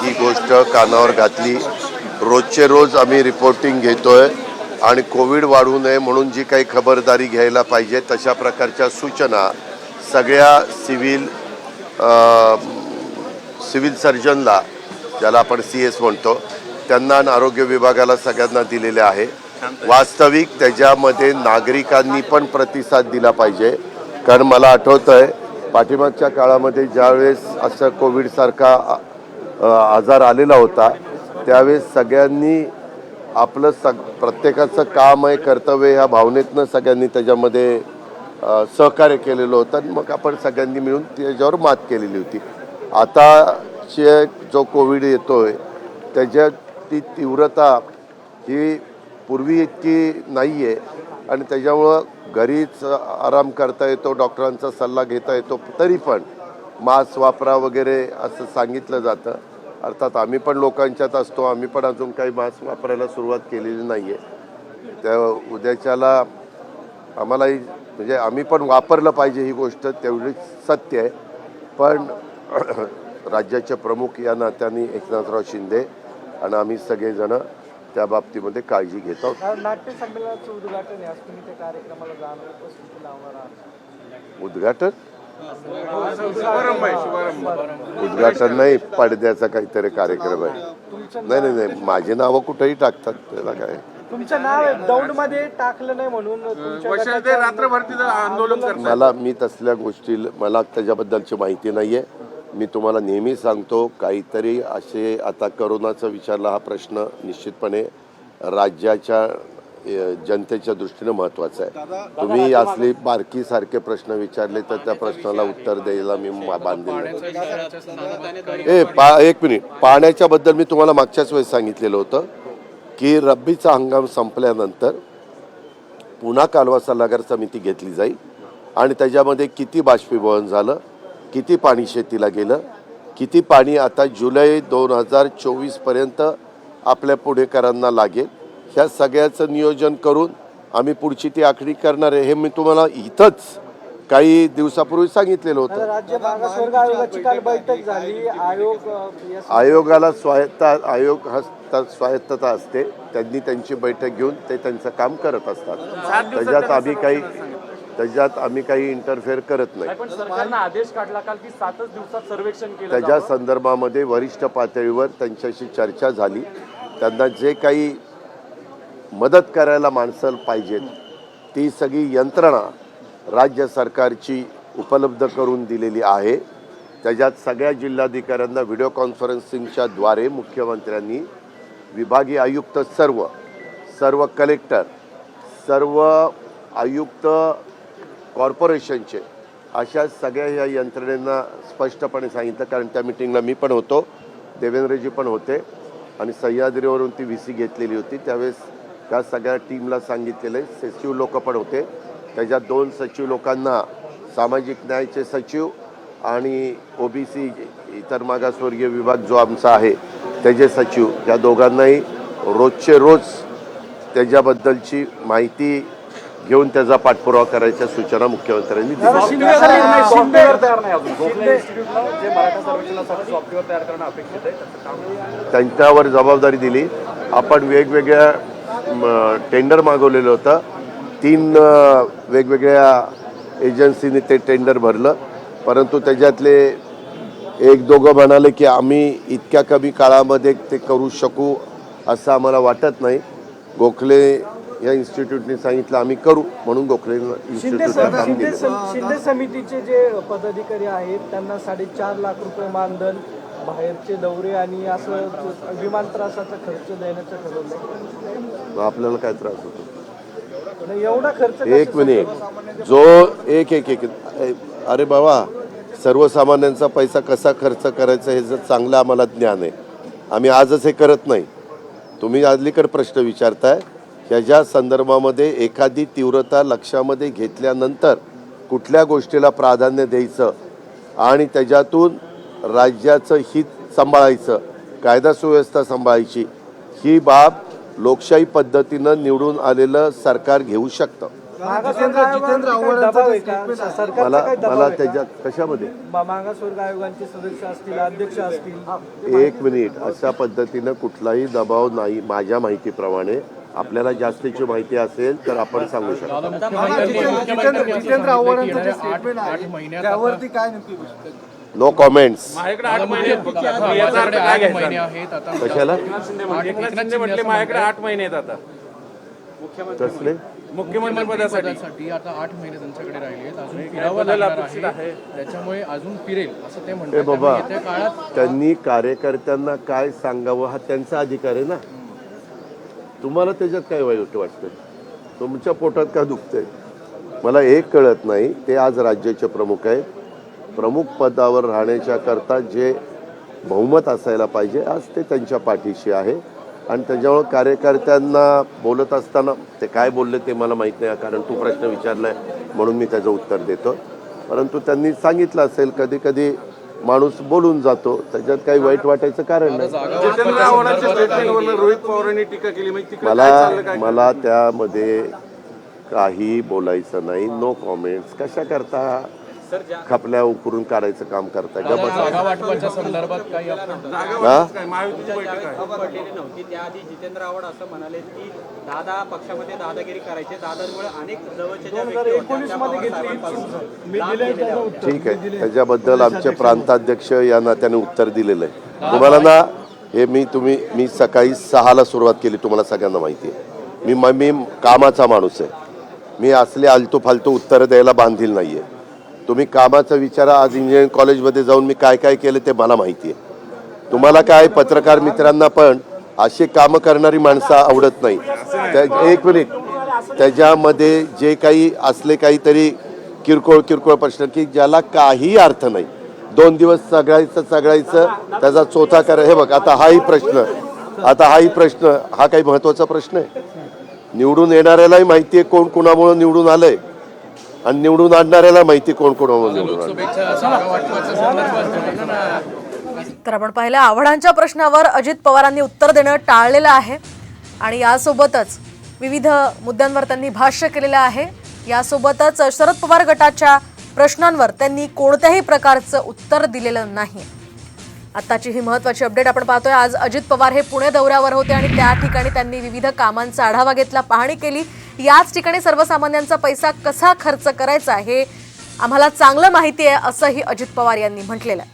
ही गोष्ट कानावर घातली. रोजचे रोज आम्ही रिपोर्टिंग घेतोय आणि कोविड वाढू नये म्हणून जी काही खबरदारी घ्यायला पाहिजे तशा प्रकारच्या सूचना सगळ्या सिव्हिल सिव्हिल सर्जनला ज्याला आपण सी एस म्हणतो त्यांना आणि आरोग्य विभागाला सगळ्यांना दिलेले आहे. वास्तविक त्याच्यामध्ये नागरिकांनी पण प्रतिसाद दिला पाहिजे. कारण मला आठवतं आहे पाठीमागच्या काळामध्ये ज्यावेळेस असं कोविडसारखा आजार आलेला होता. त्यावेळेस सगळ्यांनी आपलं सग प्रत्येकाचं काम आहे कर्तव्य ह्या भावनेतनं सगळ्यांनी त्याच्यामध्ये सहकार्य केलेलं होतं आणि मग आपण सगळ्यांनी मिळून त्याच्यावर मात केलेली होती. आताचे जो कोविड येतो आहे त्याच्या ती तीव्रता ही पूर्वी इतकी नाही आहे आणि त्याच्यामुळं घरीच आराम करता येतो डॉक्टरांचा सल्ला घेता येतो तरी पण मास्क वापरा वगैरे असं सांगितलं जातं. अर्थात आम्ही पण लोकांच्यात असतो आम्ही पण अजून काही मास्क वापरायला सुरुवात केलेली नाही आहे त्या उद्याच्याला आम्हालाही म्हणजे आम्ही पण वापरलं पाहिजे ही गोष्ट तेवढीच सत्य आहे. पण राज्याचे प्रमुख या नात्याने एकनाथराव शिंदे आणि आम्ही सगळेजण त्या बाबतीमध्ये काळजी घेत आहोत. नाट्य उद्घाटन? उद्घाटन नाही पडद्याचा काहीतरी कार्यक्रम आहे. नाही नाही नाही माझी नावं कुठेही टाकतात त्याला काय? तुमचं नाव आहे दौंडमध्ये टाकलं नाही म्हणून आंदोलन मला मी तसल्या गोष्टी मला त्याच्याबद्दलची माहिती नाही आहे मी तुम्हाला नेहमी सांगतो काहीतरी असे आता करोनाचा विचारला हा प्रश्न निश्चितपणे राज्याच्या जनतेच्या दृष्टीनं महत्त्वाचा आहे. तुम्ही असले बारकी सारखे प्रश्न विचारले तर त्या प्रश्नाला उत्तर द्यायला मी मा- बांधील. ए पा एक मिनिट. पाण्याच्या बद्दल मी तुम्हाला मागच्याच वेळेस सांगितलेलं होतं की रब्बीचा हंगाम संपल्यानंतर पुन्हा कालवा सल्लागार समिती घेतली जाईल आणि त्याच्यामध्ये किती बाष्पीभवन झालं किती पाणी शेतीला गेलं किती पाणी आता जुलै दोन हजार चोवीसपर्यंत आपल्या पुणेकरांना लागेल ह्या सगळ्याचं नियोजन करून आम्ही पुढची ती आखणी करणार आहे. हे मी तुम्हाला इथंच काही दिवसापूर्वी सांगितलेलं होतं. आयोगाला स्वायत्त आयोग हा स- स्वायत्तता असते. त्यांनी त्यांची बैठक घेऊन ते त्यांचं काम करत असतात. त्याच्यात आम्ही काही त्याच्यात आम्ही काही इंटरफेअर करत नाही. पण सरकारनं आदेश काढला काल की सातच दिवसात सर्वेक्षण केलं त्याच्या संदर्भामध्ये वरिष्ठ पातळीवर त्यांच्याशी चर्चा झाली. त्यांना जे काही मदत करायला माणसं पाहिजेत. ती सगळी यंत्रणा राज्य सरकारची उपलब्ध करून दिलेली आहे. त्याच्यात सगळ्या जिल्हाधिकाऱ्यांना व्हिडिओ कॉन्फरन्सिंगच्या द्वारे मुख्यमंत्र्यांनी विभागीय आयुक्त सर्व सर्व कलेक्टर सर्व आयुक्त कॉर्पोरेशनचे अशा सगळ्या या यंत्रणेंना स्पष्टपणे सांगितलं. कारण त्या मिटिंगला मी पण होतो देवेंद्रजी पण होते आणि सह्याद्रीवरून ती व्ही सी घेतलेली होती. त्यावेळेस त्या सगळ्या टीमला सांगितलेले सचिव लोक पण होते. त्याच्यात दोन सचिव लोकांना सामाजिक न्यायाचे सचिव आणि ओबीसी इतर मागासवर्गीय विभाग जो आमचा आहे त्याचे सचिव. या दोघांनाही रोजचे रोज त्याच्याबद्दलची माहिती घेऊन त्याचा पाठपुरावा करायच्या सूचना मुख्यमंत्र्यांनी दिल्या. शिंदे साहेब, शिंदे सॉफ्टवेअर तयार नाही अजून. गोखले इन्स्टिट्यूटला जे मराठा सर्वेक्षणासाठी सॉफ्टवेअर तयार करणं अपेक्षित आहे त्याचं काम त्यांच्यावर जबाबदारी दिली. आपण वेगवेगळ्या टेंडर मागवलेलं होतं. तीन वेगवेगळ्या एजन्सीने ते टेंडर भरलं. परंतु त्याच्यातले एक दोघं म्हणाले की आम्ही इतक्या कमी काळामध्ये ते करू शकू असं आम्हाला वाटत नाही. गोखले या इन्स्टिट्यूटने सांगितलं आम्ही करू. म्हणून गोखले समितीचे जे पदाधिकारी आहेत त्यांना साडेचार लाख रुपये मानधन बाहेरचे दौरे आणि असं विमान त्रासाचा खर्च देण्याचं ठरवलं. आपल्याला काय त्रास होतो? एवढा खर्च एक? मिनिट. जो एक एक एक. अरे बाबा सर्वसामान्यांचा पैसा कसा खर्च करायचा हे जर चांगलं आम्हाला ज्ञान आहे. आम्ही आजच हे करत नाही. तुम्ही अलीकडे प्रश्न विचारताय ह्याच्या संदर्भामध्ये एखादी तीव्रता लक्षामध्ये घेतल्यानंतर कुठल्या गोष्टीला प्राधान्य द्यायचं आणि त्याच्यातून राज्याचं हित सांभाळायचं कायदा सुव्यवस्था सांभाळायची ही बाब लोकशाही पद्धतीनं निवडून आलेलं सरकार घेऊ शकतं. मला मला? त्याच्यात कशामध्ये? मा- मागासवर्ग आयोगांचे सदस्य असतील अध्यक्ष असतील. एक मिनिट. अशा पद्धतीनं कुठलाही दबाव नाही माझ्या माहितीप्रमाणे. आपल्याला जास्तीची माहिती असेल तर आपण सांगू शकतो. नो कॉमेंट्स माझ्याकडे आठ महिने आहेत फक्त. मी याचा अर्थ काय घ्यायचा? महिने आहेत आता. कशाला? एकनाथ शिंदे म्हटले माझ्याकडे आठ महिने आहेत आता. कसले मुख्यमंत्री पदासाठी. पदासाठी आता आठ महिने त्यांच्याकडे राहिले आहेत. अजून फिरावं लागणार आहे. त्याच्यामुळे अजून फिरेल असं ते म्हणतात. बाबा त्यामुळे येत्या काळात त्यांनी कार्यकर्त्यांना काय सांगावं हा त्यांचा अधिकार आहे ना? तुम्हाला त्याच्यात काय वाईट वाटतंय? तुमच्या पोटात का दुखतंय? मला एक कळत नाही. ते आज राज्याचे प्रमुख आहेत. प्रमुख पदावर राहण्याच्या करता जे बहुमत असायला पाहिजे आज ते त्यांच्या पाठीशी आहे. आणि त्याच्यामुळे कार्यकर्त्यांना बोलत असताना ते काय बोलले ते मला माहीत नाही कारण तू प्रश्न विचारलाय म्हणून मी त्याचं उत्तर देतो परंतु त्यांनी सांगितलं असेल कधी कधी माणूस बोलून जातो त्याच्यात काही वाईट वाटायचं कारण नाही. जितेंद्र आव्हाडांच्या स्टेटमेंटवर रोहित पवारांनी टीका केली म्हणजे मला मला त्यामध्ये काही बोलायचं नाही नो कॉमेंट्स कशा करता खपल्या उकरून काढायचं काम करताय. का बसा जागा वाटपाच्या संदर्भात काही आपण जागा हा? वाटप काय महायुतीची बैठक आहे. पडलेली नव्हती. त्याआधी जितेंद्र आव्हाड असं म्हणाले की दादा पक्षामध्ये दादागिरी करायचे. दादांमुळे अनेक होत्या. ठीक आहे. त्याच्याबद्दल आमचे प्रांताध्यक्ष या नात्याने उत्तर दिलेलं आहे. तुम्हाला ना हे मी तुम्ही मी सकाळी सहाला सुरुवात केली तुम्हाला सगळ्यांना माहिती आहे. मी म- मी कामाचा माणूस आहे. मी असले आलतू फालतू उत्तरं द्यायला बांधील नाही आहे तुम्ही कामाचा विचारा आज इंजिनिअरिंग कॉलेजमध्ये जाऊन मी काय काय केलं ते मला माहिती आहे. तुम्हाला काय पत्रकार मित्रांना पण अशी कामं करणारी माणसं आवडत नाही. त्या- एक मिनिट त्याच्यामध्ये जे काही असले काहीतरी किरकोळ किरकोळ प्रश्न की ज्याला काही अर्थ नाही. दोन दिवस सगळायचं सगळायचं त्याचा चोथा करा हे बघ आता हाही प्रश्न. आता हाही प्रश्न. हा काही महत्त्वाचा प्रश्न आहे. निवडून येणाऱ्यालाही माहिती आहे कोण कुणामुळे निवडून आलंय. आणि निवडून आणणाऱ्याला माहिती कोण निवडून संदर्भात तर आपण पाहिलं आव्हाडांच्या प्रश्नावर अजित पवारांनी उत्तर देणं टाळलेलं आहे. आणि यासोबतच विविध मुद्द्यांवर त्यांनी भाष्य केलेलं आहे. यासोबतच शरद पवार गटाच्या प्रश्नांवर त्यांनी कोणत्याही प्रकारचं उत्तर दिलेलं नाही. आत्ताची ही महत्वाची अपडेट आपण पाहतोय. आज अजित पवार हे पुणे दौऱ्यावर होते आणि त्या ठिकाणी त्यांनी विविध कामांचा आढावा घेतला पाहणी केली. याच ठिकाणी सर्वसामान्यांचा पैसा कसा खर्च करायचा हे आम्हाला चांगलं माहिती आहे असंही अजित पवार यांनी म्हटलेलं आहे.